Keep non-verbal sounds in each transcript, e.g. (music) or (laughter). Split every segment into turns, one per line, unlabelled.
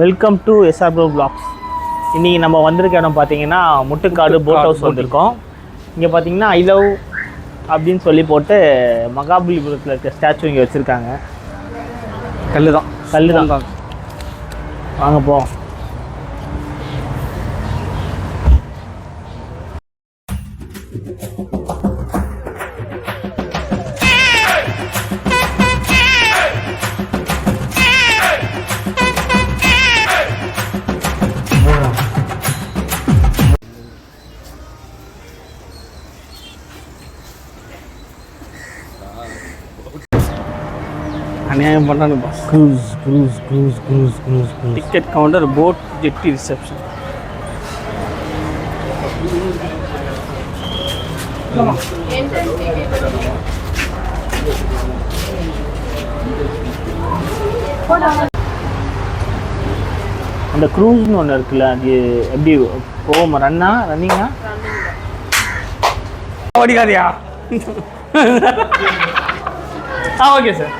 Welcome to SR bro blogs இன்றைக்கி நம்ம வந்திருக்க இடம் பார்த்தீங்கன்னா முட்டுக்காடு போட் ஹவுஸ் வந்திருக்கோம். இங்கே பார்த்தீங்கன்னா ஐ லவ் அப்படின்னு சொல்லி போட்டு மகாபலிபுரத்தில் இருக்க ஸ்டாச்சு இங்கே வச்சுருக்காங்க.
கல்லு தான்
கல்லு தான் வாங்க போ
அநியாயம் பண்ணானு boss
cruise cruise cruise cruise cruise cruise
ticket counter boat jetty reception
அந்த க்ரூஸ்னு ஒன்று இருக்குல்ல அது எப்படி போகும்? ரன்னா ரன்னிங்கா
ஓடிக்காதியா. ஆ ஓகே சார்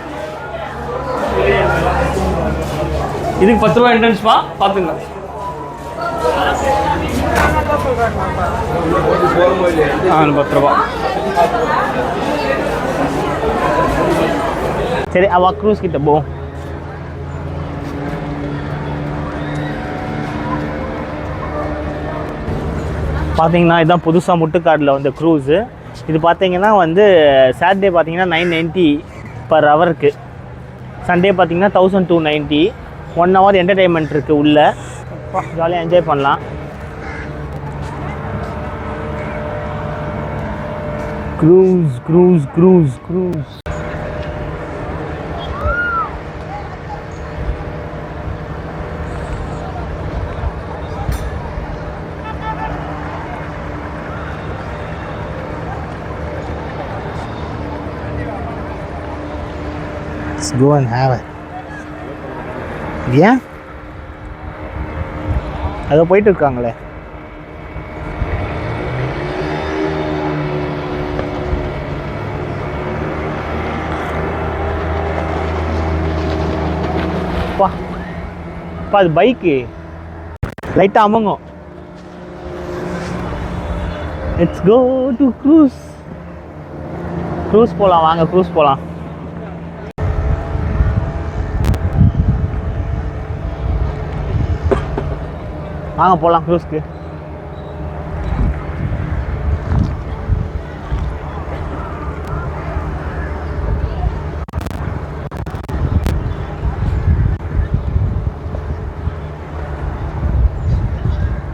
இதுக்கு பத்து ரூபா என்ட்ரன்ஸ்மா பார்த்துங்க ஆ பத்து ரூபா.
சரி அவள் க்ரூஸ் கிட்ட போ. பார்த்தீங்கன்னா இதுதான் புதுசாக முட்டுக்காடில் வந்து க்ரூஸு இது பார்த்தீங்கன்னா வந்து சாட்டர்டே பார்த்தீங்கன்னா நைன் நைன்ட்டி பர் ஹவருக்கு சண்டே பார்த்தீங்கன்னா thousand two ninety one hour entertainment இருக்குது உள்ளே. ஜாலியாக என்ஜாய் பண்ணலாம். Cruise cruise cruise cruise Let's go and have it. ஏன் அதை போயிட்டு இருக்காங்களே அப்பா அது பைக்கு. லைட்டாக அமங்கும். It's go to cruise cruise போகலாம் வாங்க க்ரூஸ் போகலாம் வாங்க போகலாம் க்ரூஸ்க்கு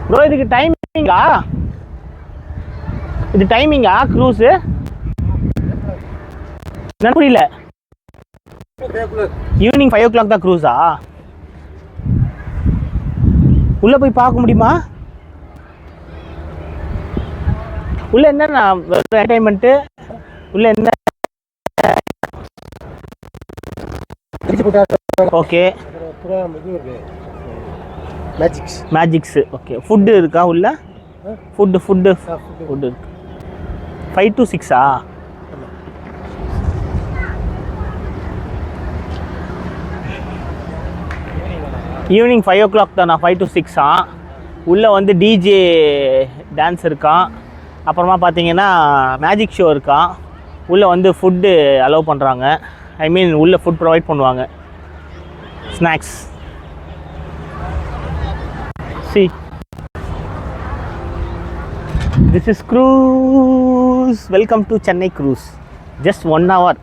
ப்ரோ இதுக்கு டைமிங்கா இது டைமிங்கா க்ரூஸு என்ன புரியல. ஈவினிங் ஃபைவ் ஓ கிளாக் தான் க்ரூஸா உள்ள போய் பார்க்க முடியுமா? உள்ள என்னண்ணா என்டர்டைன்மெண்ட்டு உள்ள என்ன? Okay
magics
magics okay food இருக்கா உள்ள? ஃபுட்டு ஃபுட்டு ஃபுட்டு இருக்கு. ஃபைவ் டு சிக்ஸா ஈவினிங் ஃபைவ் ஓ கிளாக் தானா ஃபைவ் டு சிக்ஸா உள்ளே வந்து டிஜே டான்ஸ் இருக்கான் அப்புறமா பார்த்தீங்கன்னா மேஜிக் ஷோ இருக்கான் உள்ளே வந்து ஃபுட்டு அலோவ் பண்ணுறாங்க ஐ மீன் உள்ளே ஃபுட் ப்ரொவைட் பண்ணுவாங்க. Snacks see this is cruise welcome to Chennai cruise just one hour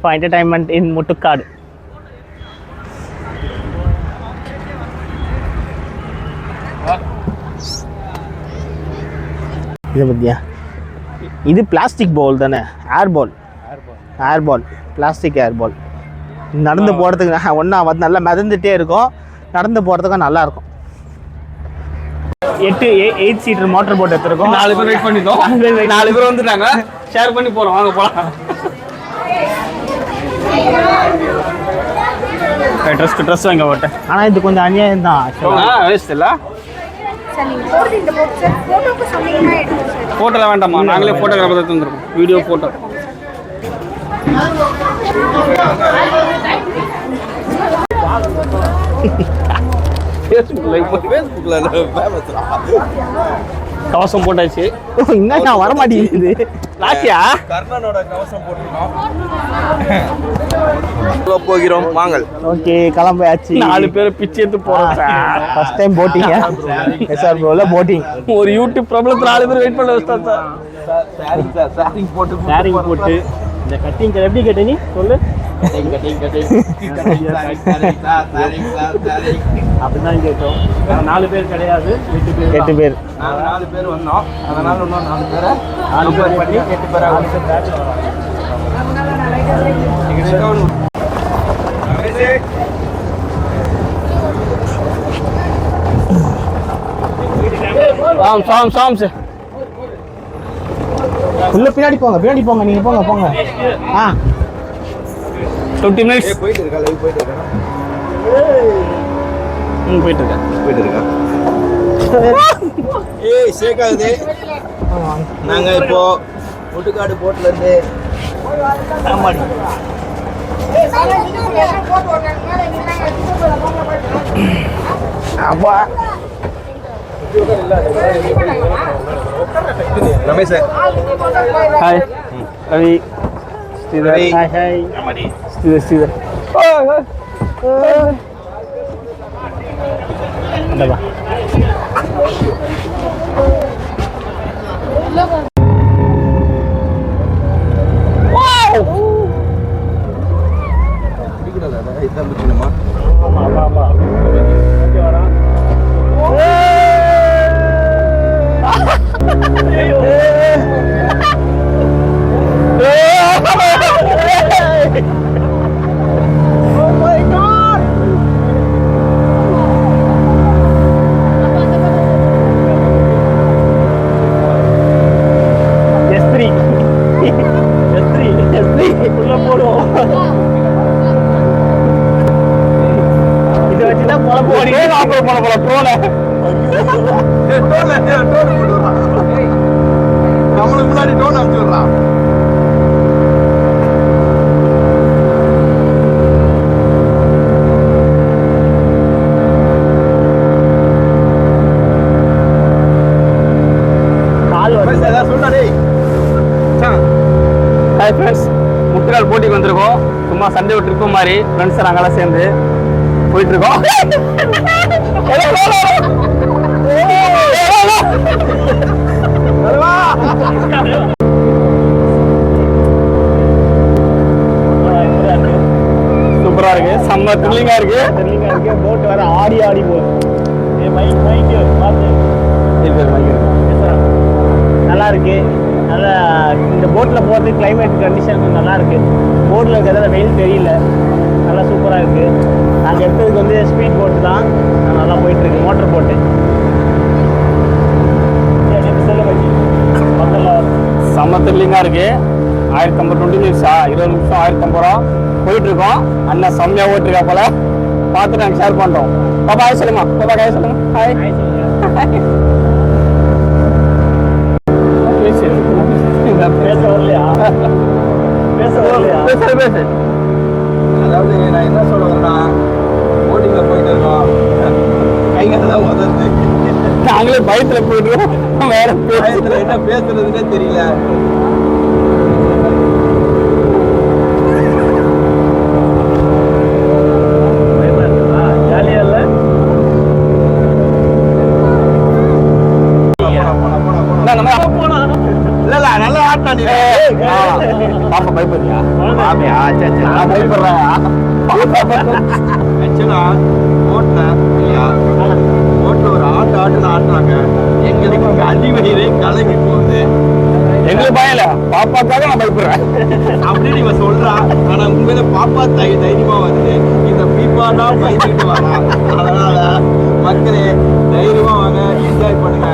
for entertainment in Muttukadu இதை பத்தியா? இது பிளாஸ்டிக் பவுல் தானே? ஏர் பால் ஏர் பால் பிளாஸ்டிக் ஏர் பால் நடந்து போகிறதுக்கு ஒன்றா வந்து நல்லா மிதந்துட்டே இருக்கும். நடந்து போகிறதுக்கும் நல்லா இருக்கும். எட்டு எயிட் சீட்டர் மோட்டர் போட் எடுத்துருக்கோம்.
நாலு பேர் வெயிட் பண்ணிட்டோம். நாலு பேர் வந்துட்டாங்க. ஷேர் பண்ணி போகிறோம் வாங்க போகலாம் ட்ரெஸ் ட்ரெஸ் வாங்க போட்டேன்.
ஆனால் இது கொஞ்சம் அநியாயம் தான்
வேஸ்ட் இல்லை.
சார் நீங்கள் போடுறது இந்த போட்டு சார் ஃபோட்டோக்கு சொன்னீங்கன்னா எடுப்போம் சார்
ஃபோட்டோலாம் வேண்டாமா நாங்களே ஃபோட்டோகிராஃபர் எடுத்து வந்துருக்கோம் வீடியோ ஃபோட்டோ கவசம் போட்டாச்சு.
ஓ என்ன வர மாட்டேங்குது லாஸ்டியா
கர்ணனோட கவசம் போட்டிருக்கோம். போகிறோம்? வாங்கல்
ஓகே கிளம்பியாச்சு.
நாலு பேரை பிச்சை எடுத்து போறோம் சார்.
ஃபர்ஸ்ட் டைம் போட்டிங்க எஸ்ஆர் ப்ரோல போட்டிங்
ஒரு யூடியூப் பிரபலத்துல நாலு பேர் வெயிட் பண்ண வச்சிட்டா சார். சாரிங் சார் சாரிங் போட்டு
போட்டு. இந்த கட்டிங் எப்படி கேட்ட நீ சொல்லு. அப்படிதான் கேட்டோம் நாலு பேர் கிடையாது. எட்டு பேர் எட்டு பேர்.
நாலு பேர் வந்தோம். அதனால இன்னும் நாலு பேரை
நாலு பேர் பண்ணி
எட்டு பேரா சாம் சாம் சாம் சார்.
உள்ள பின்னாடி போங்க பின்னாடி போங்க நீங்க போங்க போங்க. ஆ.
டுவெண்ட்டி மினிட்ஸ்
போயிட்டு இருக்கா லைவ் போயிட்டு இருக்கா
ம் போயிட்டு இருக்கேன்
போயிட்டு இருக்கா ஏய் சேகாது நாங்க இப்போ முட்டுக்காடு போட்ல இருந்து
அப்பா.
Ramesh
hi Ravi.
Ravi.
Hi hi
Sridhar Sridhar
இந்தா
சண்டே ஒரு ட்ரிப்பு மாதிரி ஃப்ரெண்ட்ஸ் நாங்களாம் சேர்ந்து போயிட்டு இருக்கோம் சூப்பரா இருக்கு. செம்ம த்ரில்லிங்கா இருக்கு
தெரியலங்க இருக்கு. போட் வேற ஆடி ஆடி போகுது மைக் மைக் பார்த்து. நல்லா இருக்கு. நல்லா இந்த போட்டில் போகிறது கிளைமேட் கண்டிஷன் நல்லா இருக்கு போட்டில் இருக்கிறத வெயில் தெரியல. நல்லா சூப்பராக இருக்கு. நாங்கள் எடுத்ததுக்கு வந்து ஸ்பீட் போட்டு தான். நல்லா போயிட்டு இருக்கு மோட்டர் போட்டு
செம்ம த்ரில்லிங்கா இருக்கு. ஆயிரத்தி ஐம்பது டுவெண்ட்டி மினிட்ஸா இருபது நிமிஷம் ஆயிரத்தி ஐம்பது ரூபா. போயிட்டு இருக்கோம் அண்ணன் செம்மையா ஓட்டிருக்கா போல. பார்த்து நாங்கள் ஷேர் பண்றோம். பாப்பா ஹாய் சொல்லுமா. பாப்பா ஹாய் சொல்லுங்க. ஹாய் (laughs)
பேசு பேசு
அதாவது நான் என்ன சொல்ல வரேன்னா போட்டிங்ல போயிட்டு இருக்கோம். கைகாலெல்லாம் உதறது.
நாங்களே பயத்துல போயிட்டு இருக்கோம் வேற
பயத்துல என்ன பேசுறதுன்னே தெரியல.
பாப்பா பயப்படுறியா
பாப்பியா சரி சரி
நான் பயப்படுறேன்.
ஆக்சுவலா இல்லையா? போட்ல ஒரு ஆட்டு ஆட்டுல ஆட்டுறாங்க. எங்களுக்கு இங்க அடிவயிறே கலங்கி போகுது.
எங்களுக்கு பயம் இல்ல. பாப்பாக்காக நான் பயப்படுறேன்.
அப்படின்னு இவன் சொல்றான் ஆனா உண்மையில பாப்பா தை தைரியமா வருது. இந்த பீப்பாடா பயந்துக்கிட்டு அதனால மக்களே தைரியமா வாங்க. என்ஜாய் பண்ணுங்க.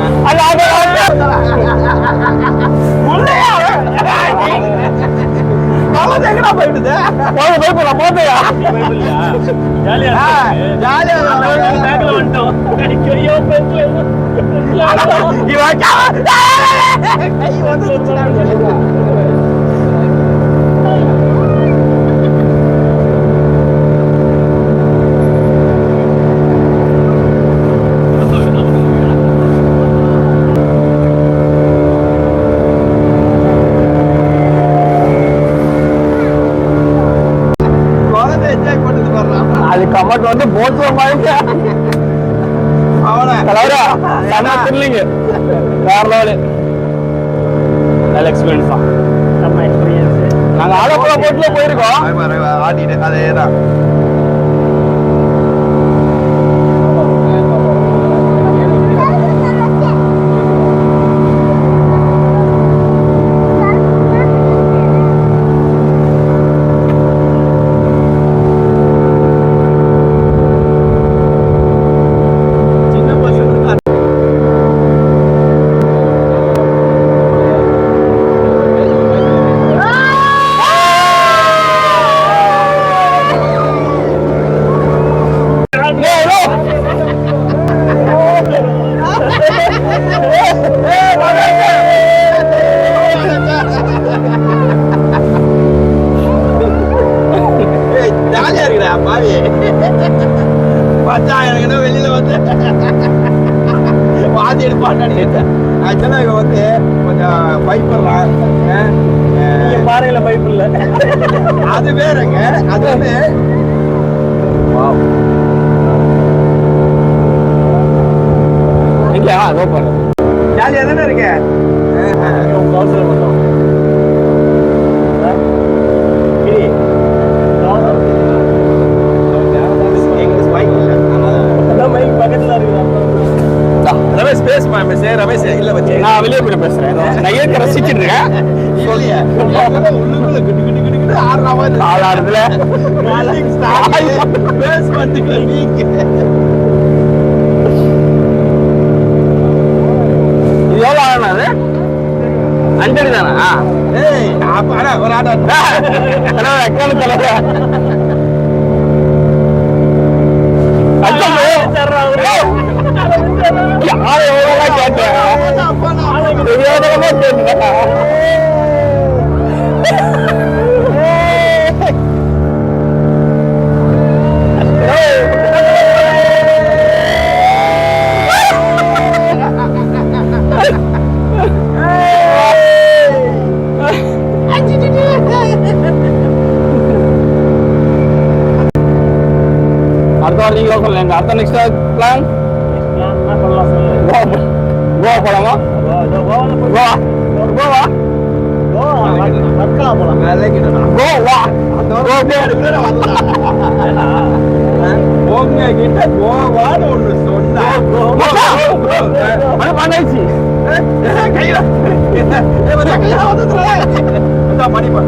அது
எங்கடா போயிடுது?
போது பயப்படலாம் போதையா
ஜாலியா
ஜாலியா
பேக்ல வந்துட்டோம். ஐயோ பேசல
இவன்
கை வந்து
நமக்கு வந்து போட்டு மாதிரி
அவனை
தலைவரா செம்ம thrilling. வேற லெவலு. நல்ல எக்ஸ்பீரியன்ஸ் தான்
நம்ம எக்ஸ்பீரியன்ஸ்
நாங்க ஆலப்புழா போட்டுல போயிருக்கோம்.
ஆடிட்டு அதேதான். பாவி எனக்கு என்ன வெளியில வந்து வாதி எடுப்பான்னு நினைக்கிறேன் ஆக்சுவலாக இவன் வந்து கொஞ்சம் பயப்படலாம்
பாறையில பைப் இல்ல
அது வேறங்க. அது வந்து
இங்க அதோ பாரு
ஜாலியா தானே இருக்க
பக்கத்துல இருக்கு
ரமேஷ் பேசுமா ரமேஷ் ரமேஷ் இல்ல வச்சு
நான் வெளியே போய் பேசுறேன். நான் இயற்கை ரசிச்சிட்டு இருக்கேன்? ஆளாடுதுல ஆகணும் அது? அஞ்சடி தானா?
ஒரு ஆட்டம்
தலைவர் அடுத்த வாரம் நீங்க லோக்கல் எங்க அடுத்த நெக்ஸ்ட் பிளான்
கையில கையில வந்து மணிப்பா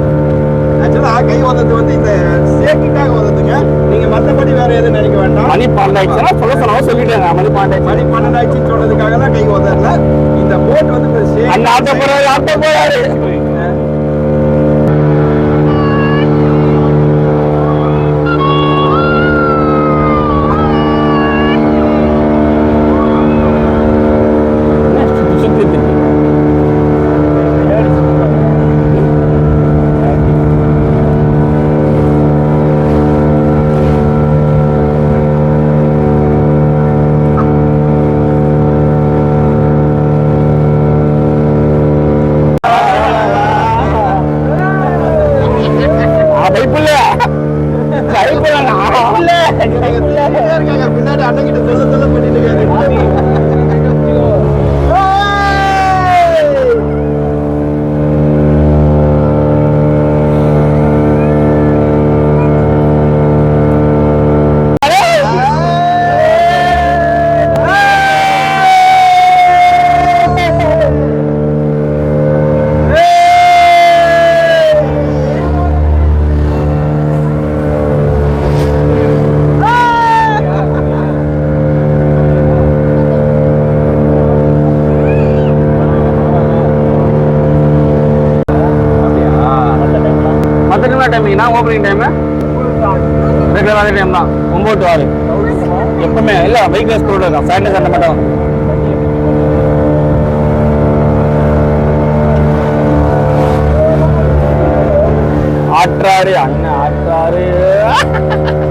ஆக்சுவலா கை வந்தது வந்து இந்த சேஃப்டிக்காக வந்ததுங்க நீங்க மத்தபடி வேற எதுவும் நினைக்க வேண்டாம்
மணி பன்னெண்டாயிடுச்சுன்னா சொல்ல சொன்னா சொல்லிட்டேன். மணி பன்னெண்டாயிடுச்சு
மணி பன்னெண்டாயிடுச்சுன்னு சொன்னதுக்காக தான் கை வந்ததுல இந்த போட் வந்து
அந்த ஆட்டோ போறாரு ஆட்டோ போறாரு. எல்லாமே இல்லை பைக் ரேஸ் கூட இருக்கும் சாட்டர்டே சண்டே மட்டும் ஆற்றாறு அண்ணன் ஆற்றாறு (laughs)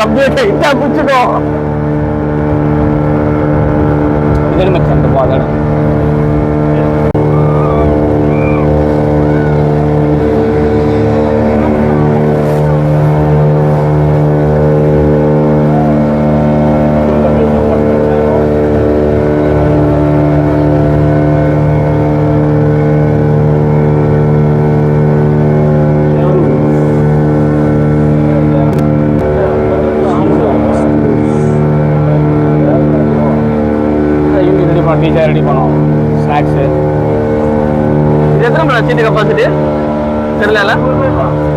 அப்படியே டைட்டா பிடிச்சிக்கோ இது மச்சான் அந்த பாதம் ஈவினிங் ரெடி பண்ணோம் பீச்சா ரெடி பண்ணோம் ஸ்நாக்ஸு இது எத்தனை மணி சீட்டு கெப்பாசிட்டி தெரியல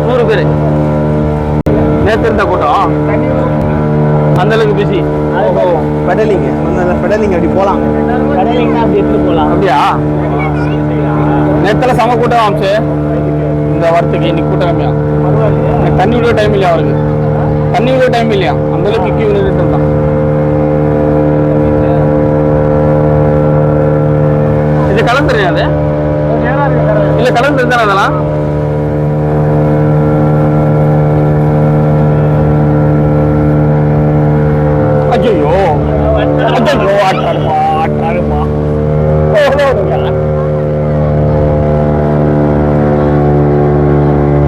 நூறு பேர். நேற்று இருந்த கூட்டம். அந்த அளவுக்கு பிஸி
பெடலிங் அந்த பெடலிங் அப்படி போலாம்.
கடலிங்கன்னா அப்படி எடுத்துட்டு போகலாம்
அப்படியா? நேத்துல சம கூட்டம் ஆச்சு இந்த வாரத்துக்கு இன்னைக்கு கூட்டம் கம்மியா. எனக்கு தண்ணி விட டைம் இல்லையா அவருக்கு? தண்ணி விட டைம் இல்லையா? அந்த அளவுக்கு கியூ நிறுத்தி தான் இது கலந்து தெரியாது இல்ல கலந்து இருந்தா அதெல்லாம் ஐயோ ஐயோ ஆட்டாடுமா ஆட்டாடுமா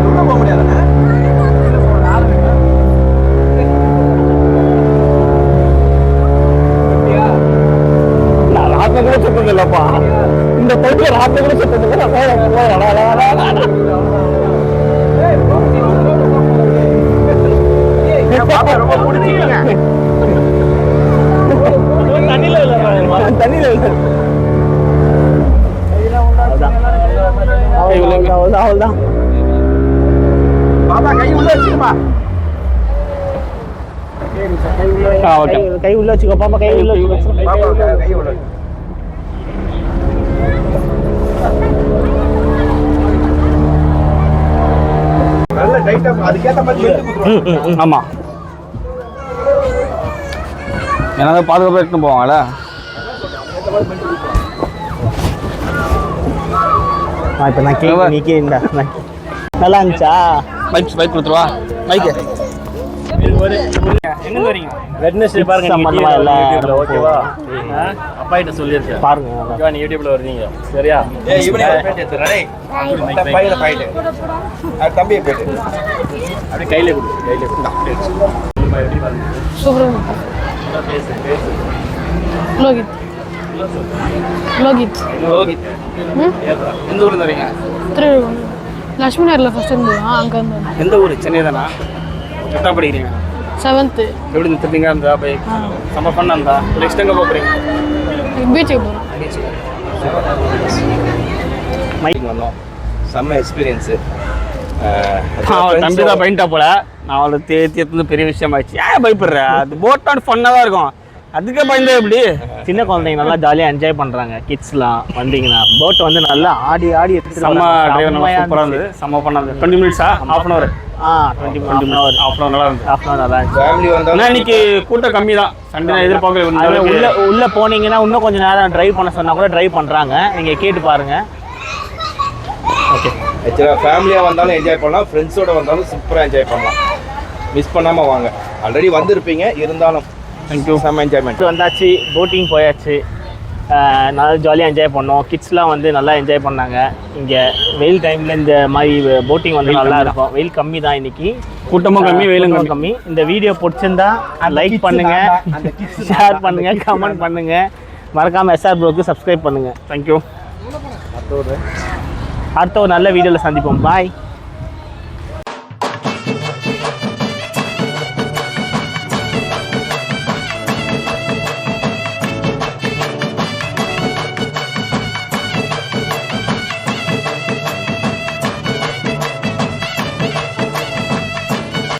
உள்ள போக முடியாதுண்ணே
நான் ராத்திரி கூட சுத்தது இல்லப்பா இந்த பைக்ல ராத்திரி கூட சுத்தது இல்லை நான் போறேன், போறேன். அடா, அடா, அடா, அடா.
ரொம்ப பிடிச்சிருக்கீங்க
தண்ணியில் இல்லை
தண்ணியில இல்லை.
அவ்வளோதான் அவ்வளோதான் அவ்வளோதான்
பாப்பா கை உள்ள வச்சுக்கமா
ஆ, ஓகே.
கை- உள்ள வச்சுக்கோ. பாப்பா கை உள்ள வச்சுக்கோ.
நல்ல டைட்டா அதுக்கேத்த மாதிரி.
ஆமா. ஏன்னா பாதுகாப்பாக எடுத்துன்னு போவாங்கல்ல
ஆ இப்போ நான் நீ நல்லா இருந்துச்சா?
பைக் பைக் கொடுத்துருவா. பைக்கு எங்க வரீங்க
வெட்னஸ்டே பாருங்க
சம்பந்தமா
ஓகேவா? அப்பா கிட்ட
பாருங்க.
ஓகேவா? நீ யூடியூப்ல வருவீங்க. சரியா?
ஏய், இவனே ஒரு பேட்டி எடுத்துடுறா, டேய். இந்த பையில பையில. அது தம்பியை பேட்டு.
அப்படியே கையில கொடு. கையில கொடு.
சுப்ரமணியம் லோகித். லோகித்.
எந்த ஊர்ல வரீங்க?
லக்ஷ்மி நகரில் ஃபஸ்ட் இருந்து அங்கே இருந்து
எந்த ஊர்? சென்னை தானா? எத்தா படிக்கிறீங்க?
செவன்த்து
எப்படி இந்த திருப்பிங்க இருந்தா பைக் செம்ம பண்ண இருந்தா நெக்ஸ்ட் எங்க போகிறீங்க
பீச்சுக்கு போகிறோம்
மைக் வந்தோம்
செம்ம எக்ஸ்பீரியன்ஸ்
தம்பி தான் பையன்ட்டா போல நான் அவளை தேத்தி எடுத்து பெரிய விஷயம் ஆயிடுச்சு ஏன் பயப்படுற அது போட் ஆன் ஃபன்னாக தான் இருக்கும் அதுக்கே பயந்தா எப்படி?
சின்ன குழந்தைங்க நல்லா ஜாலியாக என்ஜாய் பண்ணுறாங்க கிட்ஸ்லாம் வந்தீங்கன்னா போட் வந்து நல்லா ஆடி ஆடி
செம்ம. டிரைவர் நல்லா சூப்பராக இருந்தது. செம்ம பண்ணது டுவெண்ட்டி மினிட்ஸா ஹாஃப் அன் அவர்
ஆ டுவெண்ட்டி
ஹாஃப் அன் அவர் நல்லா இருந்தது.
ஹாஃப் அன் நல்லா இருந்துச்சு.
இன்னைக்கு கூட்டம் கம்மி தான் சண்டே அளவுக்கு.
உள்ள உள்ள போனீங்கன்னா இன்னும் கொஞ்சம் நேரம் டிரைவ் பண்ண சொன்னா கூட டிரைவ் பண்றாங்க. நீங்க கேட்டு பாருங்க. ஓகே
ஆக்சுவலாக ஃபேமிலியாக வந்தாலும் என்ஜாய் பண்ணலாம். ஃப்ரெண்ட்ஸோட வந்தாலும் சூப்பராக என்ஜாய் பண்ணலாம். மிஸ் பண்ணாமல் வாங்க. ஆல்ரெடி வந்திருப்பீங்க. இருந்தாலும் தேங்க்யூ செம்ம என்ஜாய்மெண்ட்
வந்தாச்சு போட்டிங் போயாச்சு. நல்லா ஜாலியாக என்ஜாய் பண்ணோம். கிட்ஸ்லாம் வந்து நல்லா என்ஜாய் பண்ணாங்க. இங்கே வெயில் டைமில் இந்த மாதிரி போட்டிங் வந்து நல்லா இருக்கும். வெயில் கம்மி தான் இன்னைக்கு.
கூட்டமும் கம்மி வெயிலும்
கம்மி. இந்த வீடியோ பிடிச்சிருந்தா லைக் பண்ணுங்க. ஷேர் பண்ணுங்க கமெண்ட் பண்ணுங்க. மறக்காம எஸ்ஆர் ப்ரோக்கு சப்ஸ்கிரைப் பண்ணுங்க.
தேங்க்யூ
அடுத்த ஒரு நல்ல வீடியோவில் சந்திப்போம். பாய்